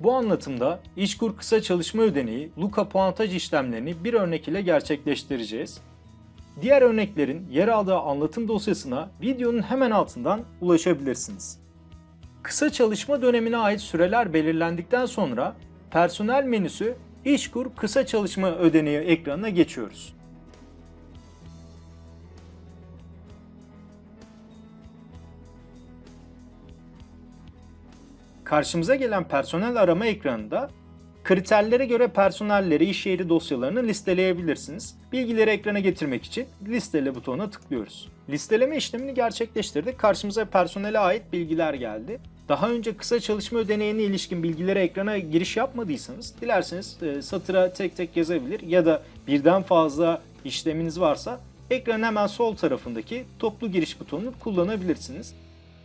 Bu anlatımda İşkur kısa çalışma ödeneği, Luka puantaj işlemlerini bir örnek ile gerçekleştireceğiz. Diğer örneklerin yer aldığı anlatım dosyasına videonun hemen altından ulaşabilirsiniz. Kısa çalışma dönemine ait süreler belirlendikten sonra personel menüsü İşkur kısa çalışma ödeneği ekranına geçiyoruz. Karşımıza gelen personel arama ekranında kriterlere göre personelleri, iş yeri dosyalarını listeleyebilirsiniz. Bilgileri ekrana getirmek için listele butonuna tıklıyoruz. Listeleme işlemini gerçekleştirdik. Karşımıza personele ait bilgiler geldi. Daha önce kısa çalışma ödeneğine ilişkin bilgilere ekrana giriş yapmadıysanız dilerseniz e, satıra tek tek yazabilir ya da birden fazla işleminiz varsa ekranın hemen sol tarafındaki toplu giriş butonunu kullanabilirsiniz.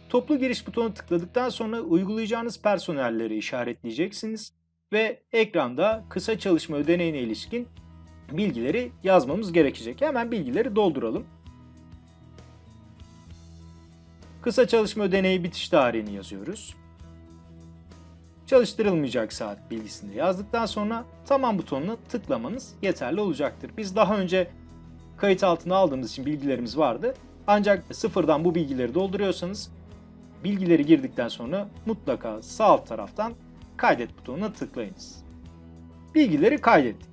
Toplu giriş butonuna tıkladıktan sonra uygulayacağınız personelleri işaretleyeceksiniz ve ekranda kısa çalışma ödeneğine ilişkin bilgileri yazmamız gerekecek. Hemen bilgileri dolduralım. Kısa çalışma ödeneği bitiş tarihini yazıyoruz. Çalıştırılmayacak saat bilgisini yazdıktan sonra tamam butonuna tıklamanız yeterli olacaktır. Biz daha önce kayıt altına aldığımız için bilgilerimiz vardı. Ancak sıfırdan bu bilgileri dolduruyorsanız bilgileri girdikten sonra mutlaka sağ alt taraftan kaydet butonuna tıklayınız. Bilgileri kaydettik.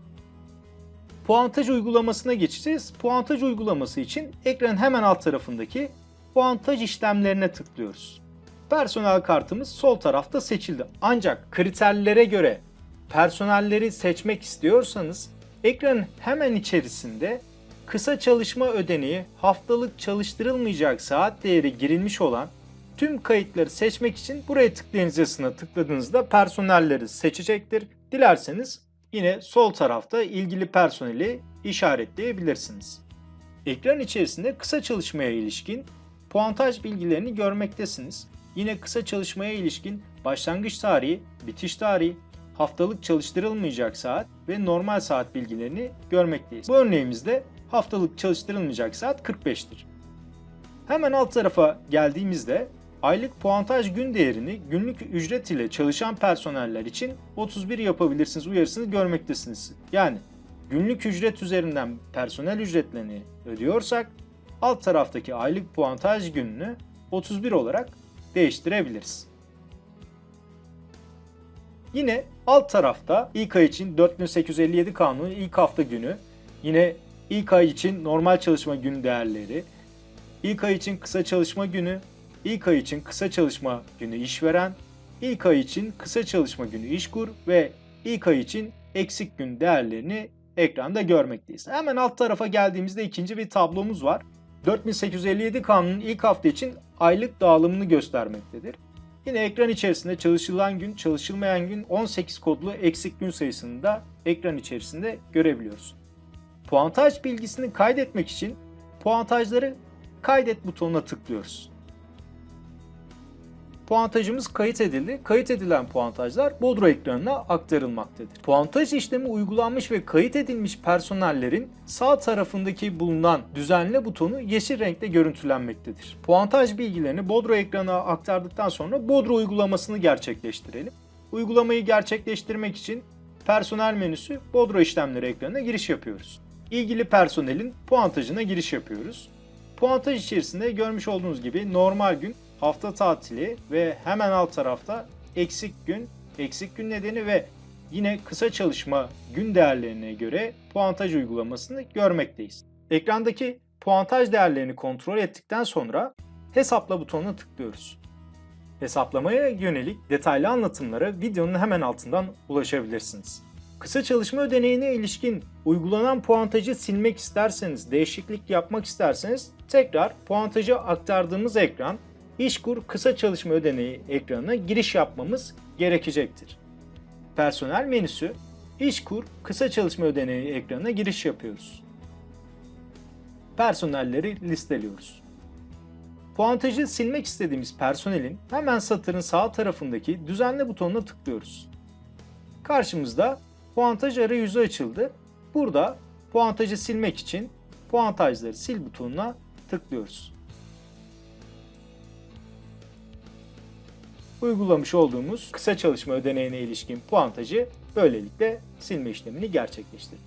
Puantaj uygulamasına geçeceğiz. Puantaj uygulaması için ekranın hemen alt tarafındaki puantaj işlemlerine tıklıyoruz. Personel kartımız sol tarafta seçildi. Ancak kriterlere göre personelleri seçmek istiyorsanız ekranın hemen içerisinde kısa çalışma ödeneği haftalık çalıştırılmayacak saat değeri girilmiş olan tüm kayıtları seçmek için buraya tıklayınız yazısına tıkladığınızda personelleri seçecektir. Dilerseniz yine sol tarafta ilgili personeli işaretleyebilirsiniz. Ekran içerisinde kısa çalışmaya ilişkin puantaj bilgilerini görmektesiniz. Yine kısa çalışmaya ilişkin başlangıç tarihi, bitiş tarihi, haftalık çalıştırılmayacak saat ve normal saat bilgilerini görmekteyiz. Bu örneğimizde haftalık çalıştırılmayacak saat 45'tir. Hemen alt tarafa geldiğimizde aylık puantaj gün değerini günlük ücret ile çalışan personeller için 31 yapabilirsiniz uyarısını görmektesiniz. Yani günlük ücret üzerinden personel ücretlerini ödüyorsak alt taraftaki aylık puantaj gününü 31 olarak değiştirebiliriz. Yine alt tarafta ilk ay için 4857 kanunu ilk hafta günü, yine ilk ay için normal çalışma gün değerleri, ilk ay için kısa çalışma günü, ilk ay için kısa çalışma günü işveren, ilk ay için kısa çalışma günü işkur ve ilk ay için eksik gün değerlerini ekranda görmekteyiz. Hemen alt tarafa geldiğimizde ikinci bir tablomuz var. 4857 kanunun ilk hafta için aylık dağılımını göstermektedir. Yine ekran içerisinde çalışılan gün, çalışılmayan gün 18 kodlu eksik gün sayısını da ekran içerisinde görebiliyoruz. Puantaj bilgisini kaydetmek için puantajları kaydet butonuna tıklıyoruz. Puantajımız kayıt edildi. Kayıt edilen puantajlar Bodro ekranına aktarılmaktadır. Puantaj işlemi uygulanmış ve kayıt edilmiş personellerin sağ tarafındaki bulunan düzenle butonu yeşil renkte görüntülenmektedir. Puantaj bilgilerini Bodro ekranına aktardıktan sonra Bodro uygulamasını gerçekleştirelim. Uygulamayı gerçekleştirmek için personel menüsü Bodro işlemleri ekranına giriş yapıyoruz. İlgili personelin puantajına giriş yapıyoruz. Puantaj içerisinde görmüş olduğunuz gibi normal gün, hafta tatili ve hemen alt tarafta eksik gün, eksik gün nedeni ve yine kısa çalışma gün değerlerine göre puantaj uygulamasını görmekteyiz. Ekrandaki puantaj değerlerini kontrol ettikten sonra hesapla butonuna tıklıyoruz. Hesaplamaya yönelik detaylı anlatımlara videonun hemen altından ulaşabilirsiniz. Kısa çalışma ödeneğine ilişkin uygulanan puantajı silmek isterseniz, değişiklik yapmak isterseniz tekrar puantajı aktardığımız ekran İşkur kısa çalışma ödeneği ekranına giriş yapmamız gerekecektir. Personel menüsü İşkur kısa çalışma ödeneği ekranına giriş yapıyoruz. Personelleri listeliyoruz. Puantajı silmek istediğimiz personelin hemen satırın sağ tarafındaki düzenle butonuna tıklıyoruz. Karşımızda puantaj arayüzü açıldı. Burada puantajı silmek için puantajları sil butonuna tıklıyoruz. Uygulamış olduğumuz kısa çalışma ödeneğine ilişkin puantajı böylelikle silme işlemini gerçekleştirdik.